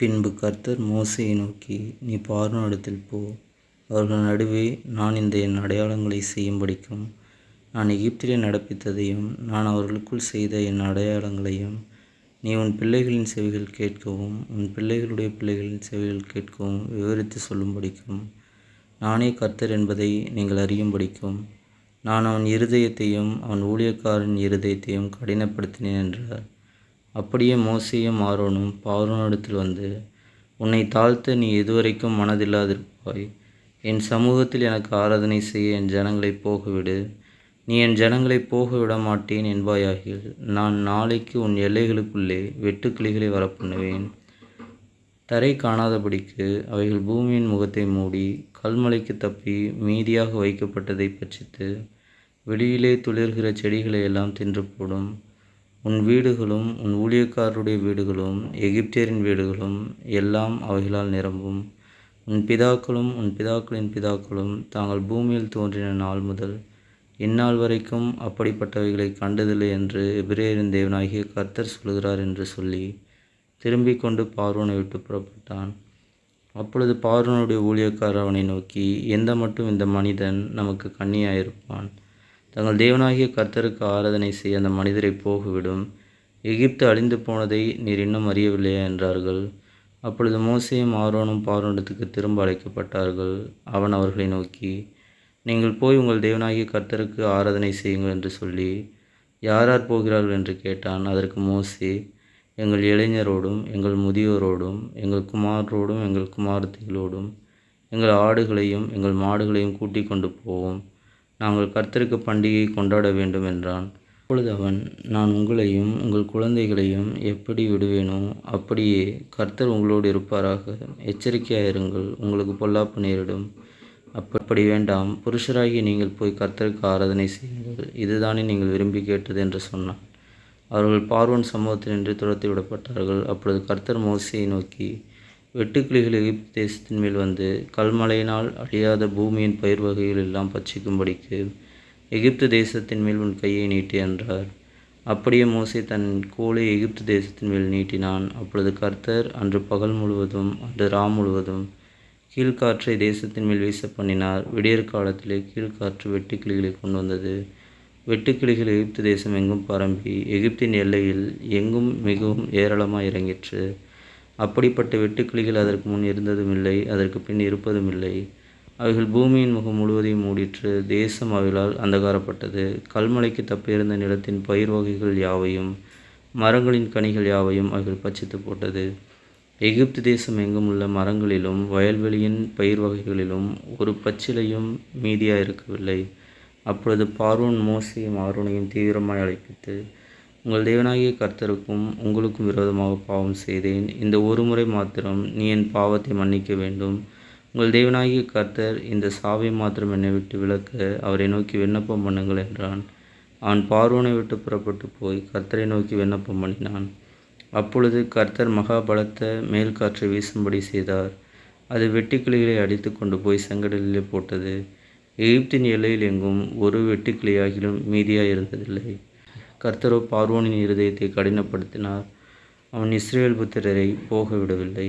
பின்பு கர்த்தர் மோசையை நோக்கி நீ பார்வோனிடத்தில் போ. அவர்கள் நடுவே நான் இந்த என் அடையாளங்களை செய்யும்படிக்கும். நான் எகிப்திலே நடப்பித்ததையும் நான் அவர்களுக்குள் செய்த என் அடையாளங்களையும் நீ உன் பிள்ளைகளின் செவிகள் கேட்கவும் உன் பிள்ளைகளுடைய பிள்ளைகளின் செவிகள் கேட்கவும் விவரித்து சொல்லும்படிக்கும். நானே கர்த்தர் என்பதை நீங்கள் அறியும்படிக்கும். நான் அவன் இருதயத்தையும் அவன் ஊழியக்காரன் இருதயத்தையும் கடினப்படுத்தினேன் என்றார். அப்படியே மோசையும் ஆரோனும் பார்வோனிடத்தில் வந்து உன்னை தாழ்த்த நீ எதுவரைக்கும் மனதில்லாதிருப்பாய். என் சமூகத்தில் எனக்கு ஆராதனை செய்ய என் ஜனங்களை போகவிடு. நீ என் ஜனங்களை போக விட மாட்டேன் என்பாயாகில் நான் நாளைக்கு உன் எல்லைகளுக்குள்ளே வெட்டுக்கிளிகளை வரப்பண்ணுவேன். தரை காணாதபடிக்கு அவைகள் பூமியின் முகத்தை மூடி கல்மலைக்கு தப்பி மீதியாக வைக்கப்பட்டதை பட்சித்து வெளியிலே துளிர்கிற செடிகளை எல்லாம் தின்று போடும். உன் வீடுகளும் உன் ஊழியக்காரருடைய வீடுகளும் எகிப்தியரின் வீடுகளும் எல்லாம் அவைகளால் நிரம்பும். உன் பிதாக்களும் உன் பிதாக்களின் பிதாக்களும் தாங்கள் பூமியில் தோன்றின நாள் முதல் இந்நாள் வரைக்கும் அப்படிப்பட்டவைகளை கண்டதில்லை என்று எபிரேயரின் தேவனாகிய கர்த்தர் சொல்கிறார் என்று சொல்லி திரும்பிக் கொண்டு பார்வனை விட்டு புறப்பட்டான். அப்பொழுது பார்வனுடைய ஊழியக்காரர் அவனை நோக்கி எந்த மட்டும் இந்த மனிதன் நமக்கு கண்ணியாயிருப்பான் தங்கள் தேவனாகிய கர்த்தருக்கு ஆராதனை செய்ய அந்த மனிதரை போகவிடும். எகிப்து அழிந்து போனதை நீர் இன்னும் அறியவில்லையா என்றார்கள். அப்பொழுது மோசையும் ஆரோனும் பார்வனத்துக்கு திரும்ப அழைக்கப்பட்டார்கள். அவன் அவர்களை நோக்கி நீங்கள் போய் உங்கள் தேவனாகிய கர்த்தருக்கு ஆராதனை செய்யுங்கள் என்று சொல்லி யார் யார் போகிறார்கள்? என்று கேட்டான். அதற்கு மோசே எங்கள் இளைஞரோடும் எங்கள் முதியோரோடும் எங்கள் குமாரோடும் எங்கள் குமாரத்திகளோடும் எங்கள் ஆடுகளையும் எங்கள் மாடுகளையும் கூட்டிக் கொண்டு போவோம். நாங்கள் கர்த்தருக்கு பண்டிகை கொண்டாட வேண்டும் என்றான். அப்பொழுது அவன் நான் உங்களையும் உங்கள் குழந்தைகளையும் எப்படி விடுவேனோ அப்படியே கர்த்தர் உங்களோடு இருப்பாராக. எச்சரிக்கையாயிருங்கள் உங்களுக்கு பொல்லாப்பு நேரிடும். அப்படி வேண்டாம் புருஷராகி நீங்கள் போய் கர்த்தருக்கு ஆராதனை செய்யுங்கள். இதுதானே நீங்கள் விரும்பி கேட்டது என்று சொன்னான். அவர்கள் பார்வன் சமூகத்தில் நின்று துரத்தி விடப்பட்டார்கள். அப்பொழுது கர்த்தர் மோசையை நோக்கி வெட்டுக்கிளிகள் எகிப்து தேசத்தின் மேல் வந்து கல்மலையினால் அழியாத பூமியின் பயிர் வகைகள் எல்லாம் பச்சிக்கும்படிக்கு எகிப்து தேசத்தின் மேல் உன் கையை நீட்டி என்றார். அப்படியே மோசை தன் கோலை எகிப்து தேசத்தின் மேல் நீட்டினான். அப்பொழுது கர்த்தர் அன்று பகல் முழுவதும் அன்று ரா முழுவதும் கீழ்காற்றை தேசத்தின் மேல் வீச பண்ணினார். விடியற் காலத்திலே கீழ்காற்று வெட்டுக்கிளிகளை கொண்டு வந்தது. வெட்டுக்கிளிகள் எகிப்து தேசம் எங்கும் பரம்பி. எகிப்தின் எல்லையில் எங்கும் மிகவும் ஏராளமாக இறங்கிற்று. அப்படிப்பட்ட வெட்டுக்கிளிகள் அதற்கு முன் இருந்ததும் இல்லை அதற்கு பின் இருப்பதும் இல்லை அவைகள் பூமியின் முகம் முழுவதையும் மூடிற்று தேசம் அவைகளால் அந்தகாரப்பட்டது. கல்மலைக்கு தப்பியிருந்த நிலத்தின் பயிர் வகைகள் யாவையும் மரங்களின் கனிகள் யாவையும் அவைகள் பச்சித்து போட்டது. எகிப்து தேசம் எங்கும் உள்ள மரங்களிலும் வயல்வெளியின் பயிர் வகைகளிலும் ஒரு பச்சிலையும் மீதியாக இருக்கவில்லை அப்பொழுது பார்வோன் மோசையும் ஆரோனையும் தீவிரமாய் அழைப்பித்து உங்கள் தேவனாகிய கர்த்தருக்கும் உங்களுக்கும் விரோதமாக பாவம் செய்தேன். இந்த ஒரு முறை மாத்திரம் நீ என் பாவத்தை மன்னிக்க வேண்டும். உங்கள் தேவனாகிய கர்த்தர் இந்த சாவை மாத்திரம் என்னை விட்டு விளக்க அவரை நோக்கி விண்ணப்பம் பண்ணுங்கள் என்றான். அவன் பார்வோனை விட்டு புறப்பட்டு போய் கர்த்தரை நோக்கி விண்ணப்பம் பண்ணினான். அப்பொழுது கர்த்தர் மகா பலத்த மேல் காற்றை வீசும்படி செய்தார். அது வெட்டுக்கிளிகளை அடித்து கொண்டு போய் செங்கடலிலே போட்டது. எகிப்தின் எல்லையில் எங்கும் ஒரு வெட்டுக்கிளியாகிலும் மீதியாக இருந்ததில்லை கர்த்தரோ பார்வோனின் இருதயத்தை கடினப்படுத்தினார். அவன் இஸ்ரேல் புத்திரரை போக விடவில்லை